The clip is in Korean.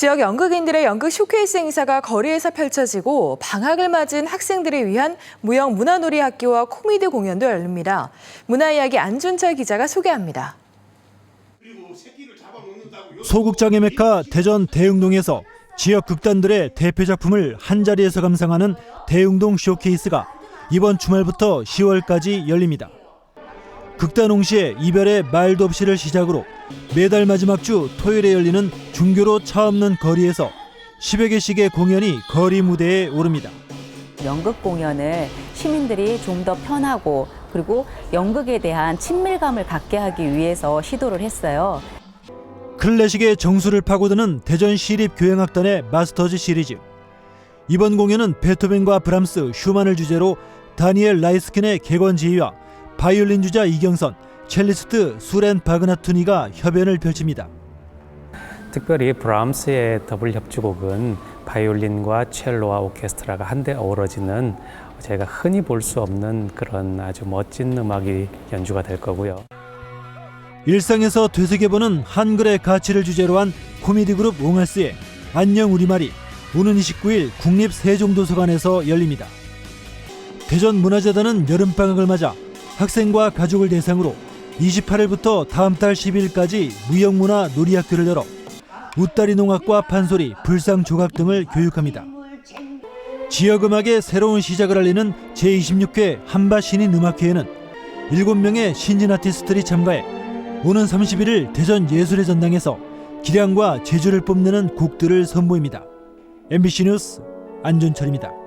지역 연극인들의 연극 쇼케이스 행사가 거리에서 펼쳐지고 방학을 맞은 학생들을 위한 무형 문화놀이 학교와 코미디 공연도 열립니다. 문화이야기 안준철 기자가 소개합니다. 소극장의 메카 대전 대흥동에서 지역 극단들의 대표 작품을 한 자리에서 감상하는 대흥동 쇼케이스가 이번 주말부터 10월까지 열립니다. 극단홍시의 이별의 말도 없이를 시작으로 매달 마지막 주 토요일에 열리는 중교로 차 없는 거리에서 10여 개씩의 공연이 거리 무대에 오릅니다. 연극 공연을 시민들이 좀 더 편하고 그리고 연극에 대한 친밀감을 갖게 하기 위해서 시도를 했어요. 클래식의 정수를 파고드는 대전 시립교향악단의 마스터즈 시리즈. 이번 공연은 베토벤과 브람스, 슈만을 주제로 다니엘 라이스킨의 객원 지휘와 바이올린 주자 이경선, 첼리스트 수렌 바그나투니가 협연을 펼칩니다. 특별히 브람스의 더블 협주곡은 바이올린과 첼로와 오케스트라가 한데 어우러지는 제가 흔히 볼 수 없는 그런 아주 멋진 음악이 연주가 될 거고요. 일상에서 되새겨보는 한글의 가치를 주제로 한 코미디 그룹 옹알스의 안녕 우리말이 오는 29일 국립세종도서관에서 열립니다. 대전문화재단은 여름방학을 맞아 학생과 가족을 대상으로 28일부터 다음 달 10일까지 무형문화 놀이학교를 열어 웃다리 농악과 판소리, 불상 조각 등을 교육합니다. 지역 음악의 새로운 시작을 알리는 제26회 한바 신인 음악회에는 7명의 신진 아티스트들이 참가해 오는 31일 대전 예술의 전당에서 기량과 재주를 뽐내는 곡들을 선보입니다. MBC 뉴스 안준철입니다.